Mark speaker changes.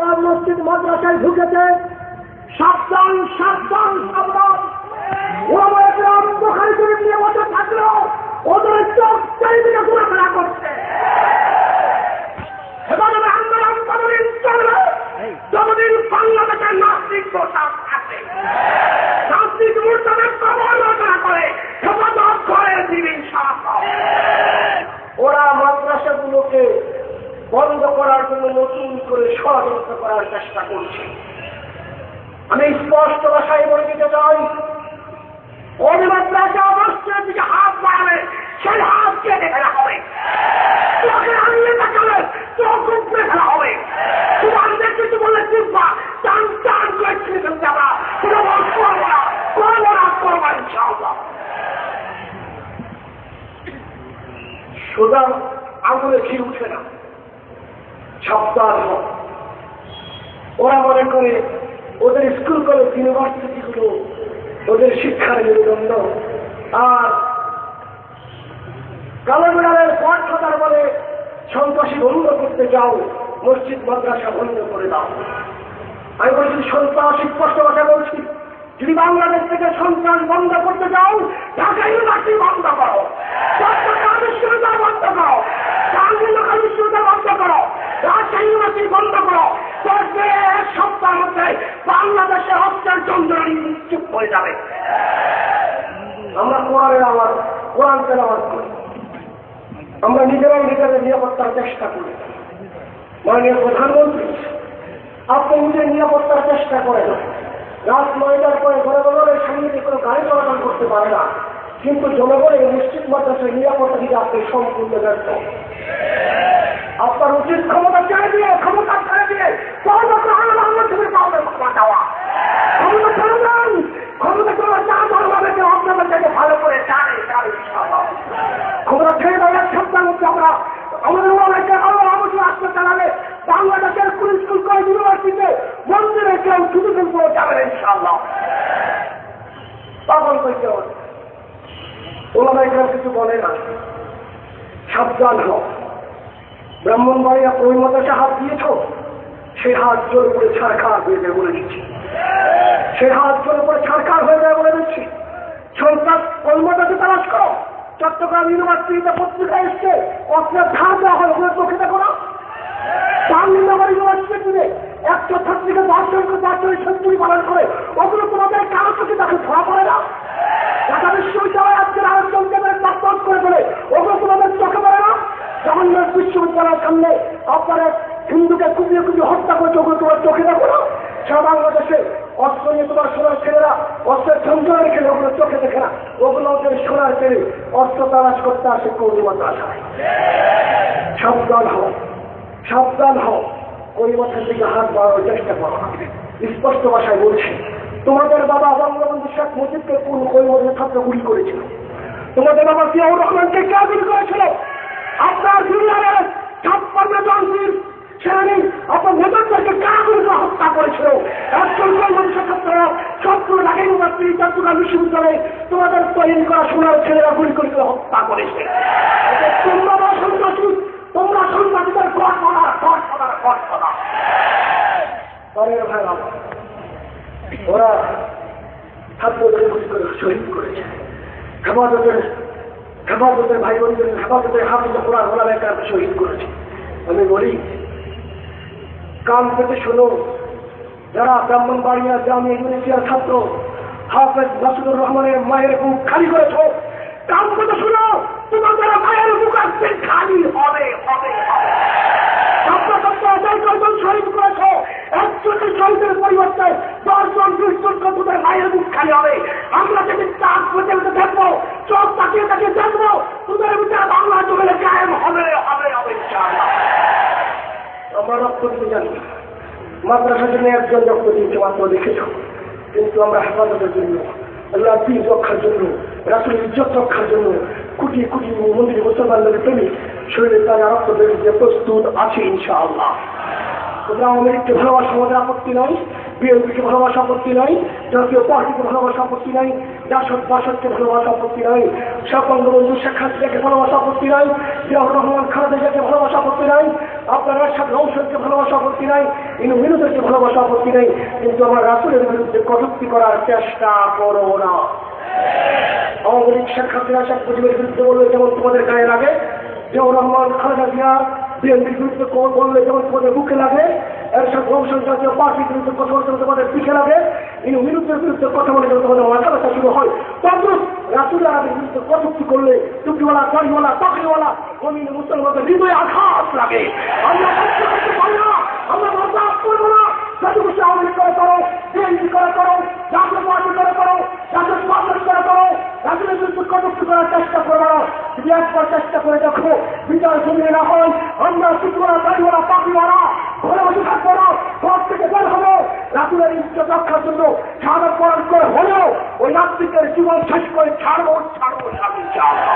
Speaker 1: মসজিদ মাদ্রাসায় ঢুকেছে। সাবধান সাবধান সাবধান। ওরা গ্রাম দোকানে করে নিয়ে বসে থাকল। ওদের চোখ চারিদিকে করছে। করার চেষ্টা করছি। আমি স্পষ্ট ভাষায় বলে দিতে চাই মাদ্রাসা অবশ্যই দিকে হাত বাড়াবে, সেই হাত কেটে ফেলা হবে। তোকে আনলে তাকালে চোখ উপরে ফেলা হবে। তোমার কিছু বলে চিন্তা টান টান করে ছিঁড়ে ফেলতে কোনো বল করব না করব না করব ইনশাআল্লাহ। সোজা আঙুলে ঘি উঠে না হোক ওরা মনে করে ওদের স্কুল কলেজ ইউনিভার্সিটি গুলো ওদের শিক্ষার মেরুদণ্ড। আর কালো বিড়ালের পথ খাতার বলে সন্ত্রাসী বন্ধ করতে যাও, মসজিদ, মাদ্রাসা বন্ধ করে দাও। আমি বলছি, সন্ত্রাস স্পষ্ট কথা বলছি। যদি বাংলাদেশ থেকে সন্ত্রাস বন্ধ করতে চাও ঢাকা ইউনিভার্সিটি বন্ধ করো। বন্ধ করো। বিশ্ববিদ্যালয় বন্ধ করো। হত্যার চুপ হয়ে যাবে। আমরা কোরআনের আওয়াজ কোরআন তেলাওয়াজ করি। আমরা নিজেরাই নিজেদের নিরাপত্তার চেষ্টা করি। মাননীয় প্রধানমন্ত্রী, আপনি নিজের নিরাপত্তার চেষ্টা করেন। রাত নয়টার পরে জনগণের সামনে কোনো গাড়ি চলাচল করতে পারে না। কিন্তু জনগণের নিশ্চিত মাদ্রাসার নিরাপত্তা দিতে আপনি সম্পূর্ণ ব্যর্থ। আপনার উচিত ক্ষমতা ছেড়ে দিয়ে, ক্ষমতা ছেড়ে দিয়ে সর্বত্র আন্দোলন থেকে পাওয়ার ক্ষমতা দেওয়া ক্ষমতা ছেড়ে দেন ক্ষমতা করে যা ভালোভাবে কেউ আপনাদের থেকে ভালো করে জানে জানে ইনশাআল্লাহ। ক্ষমতা ছেড়ে দেওয়ার এক সপ্তাহের মধ্যে আমরা আমাদের ওলামাইকে আরও অবশ্যই আসতে চালাবে বাংলাদেশের স্কুল স্কুল কলেজ ইউনিভার্সিটিতে কেউ ছুটি যাবেন ইনশাআল্লাহ। পাগল করতে হবে ওলামাইকে কিছু বলে না। সাবধান হোক ব্রাহ্মণবাড়িয়া প্রহিমতাকে হাত দিয়েছ? সেই হাত জোর করে ছাড়খার হয়ে যায় বলে দিচ্ছি। সেই হাত জোর করে ছাড়খার হয়ে যায় বলে দিচ্ছি। সন্তান কলমাতাকে তালাশ করো। চট্টগ্রাম ইউনিভার্সিটিতে পত্রিকা এসছে। অস্ত্রের ধার দেওয়া হয়, ওগুলো চোখে দেখো না। ইউনিভার্সিটিতে একশো ছাত্রীকে দশজনকে পালন করে ওগুলো তোমাদের কারও চোখে তাকে ধরা পড়ে না। ঢাকা বিশ্ববিদ্যালয় আজকের আরেকজন দেবের বাস্তব করে ফেলে ওগুলো তোমাদের চোখে পড়ে না। জাহাঙ্গীর বিশ্ববিদ্যালয়ের সামনে আপনারা হিন্দুকে কুপিয়ে কুপিয়ে হত্যা করে ওগুলো তোমার চোখে দেখো না। সারা বাংলাদেশে অস্ত্র নিয়ে তোমার সোনার ছেলেরা অস্ত্রের ঝঞ্ঝনের খেলে ওগুলো চোখে দেখে না। ওগুলো ওদের সোনার ছেলে অস্ত্র তালাশ করতে আসে কৌরিমত আশায় সাবধান হও সাবধান হও। কৈমতের দিকে হাত বাড়ানোর চেষ্টা করো। না। স্পষ্ট ভাষায় বলছি, তোমাদের বাবা বঙ্গবন্ধু শেখ মুজিবকে কোন কৈমতের ছাত্র গুলি করেছিল? তোমাদের বাবা জিয়াউর রহমানকে কে গুলি করেছিল? আপনার জুনিয়রের ছাপ্পান্ন জন বীর আপনার নেতাদেরকে কে গুলি করে হত্যা করেছিল? একজন কৈমত ছাত্ররা ঢাকা ইউনিভার্সিটি চট্টগ্রাম বিশ্ববিদ্যালয়ে তোমাদের তৈরি করা সোনার ছেলেরা গুলি করে হত্যা করেছে তোমরা বা সন্ত্রাসী তোমরা সন্ত্রাসীদের গড় করা গড় করা গড় করা পরের ভাই ওরা ছাত্রদের করে শহীদ করেছে। হেফাজতের হেফাজতের ভাই বোনদের হেফাজতের হাফিজ কোরআন ওলামের কাছে শহীদ করেছে। আমি বলি কান পেতে শোনো, যারা ব্রাহ্মণবাড়িয়া জামিয়া ইউনিভার্সিটির ছাত্র, হাফেজ নাসুদুর রহমানের মায়ের বুক খালি করেছ কান পেতে শোনো, তোমাদের মায়ের বুক আজকে খালি হবে হবে হবে ছাত্র ছাত্র হাজার কয়জন শহীদ করেছ একজনের শহীদের পরিবর্তে দশজন বিশজন তোদের মায়ের মুখ খালি হবে আমরা যদি চাপ পেতে পেতে দেখব চোখ তাকিয়ে তাকিয়ে দেখব তোদের ভিতরে বাংলা জমিনে কায়েম হবে হবে হবে ইনশাআল্লাহ আমরা রক্ত দিতে জানি। মাদ্রাসার জন্য একজন রক্ত দিয়েছে, মাত্র দেখেছ? কিন্তু আমরা হেফাজতের জন্য, আল্লাহ দিন রক্ষার জন্য রাসুল ইজ্জত রক্ষার জন্য কোটি কোটি মন্দির মুসলমানদের প্রেমী শরীরে তারা রক্ত প্রস্তুত আছে তোমরা আমেরিককে ভালোবাসা আপত্তি নাই, বিএনপিকে ভালোবাসা আপত্তি নাই, জাতীয় পার্টিকে ভালোবাসা আপত্তি নাই ভালোবাসা আপত্তি নাই সকল বন্ধু শেখ হাসিনাকে ভালোবাসা আপত্তি নাই, জিয়াউর রহমান ভালোবাসা আপত্তি নাই আপনার নৌসরকে ভালোবাসা আপত্তি নাই, ইনু মিনুদেরকে ভালোবাসা আপত্তি নেই, কিন্তু আমার রাসুলের বিরুদ্ধে কটুক্তি করার চেষ্টা করো না। আওয়ামী লীগ শেখ শেখ মুজিবের বিরুদ্ধে বললে যেমন তোমাদের গায়ে লাগে যেমন রহমান, খালেদা জিয়া, বিএনপির বিরুদ্ধে বললে যেমন তোমাদের মুখে লাগে এর সাথে কমিশন জাতীয় পার্টির বিরুদ্ধে কথা বলতে তোমাদের পিঠে লাগে, ইনি বিরুদ্ধের বিরুদ্ধে কথা বলে তোমাদের মাথা ব্যথা শুরু হয়। তখন রাসুল আরবের বিরুদ্ধে কটুক্তি করলে টুপিওয়ালা, দাড়িওয়ালা চাকরিওয়ালা অমিন মুসলমানদের হৃদয়ে আঘাত লাগে। আমরা পারি না। আমরা বরদাস্ত করব না। যাতে খুশি আওয়ামী করে করো, বিএনপি করে করো, জাতীয় পার্টি করে করো, জাতীয় পার্টি করে করো রাজনীতির কটুক্তি করার চেষ্টা করব না যদি একবার চেষ্টা করে দেখো বিচার জমিয়ে না হয়, আমরা টুপিওয়ালা দাড়িওয়ালা পাখিওয়ালা ঘরে বসে থাকব না, ঘর থেকে বের হব। রাতুলের ইজ্জত রক্ষার জন্য সাদা পরাণ করে হলেও ওই নাস্তিকের জীবন শেষ করে ছাড়বো ছাড়বো ছাড়বো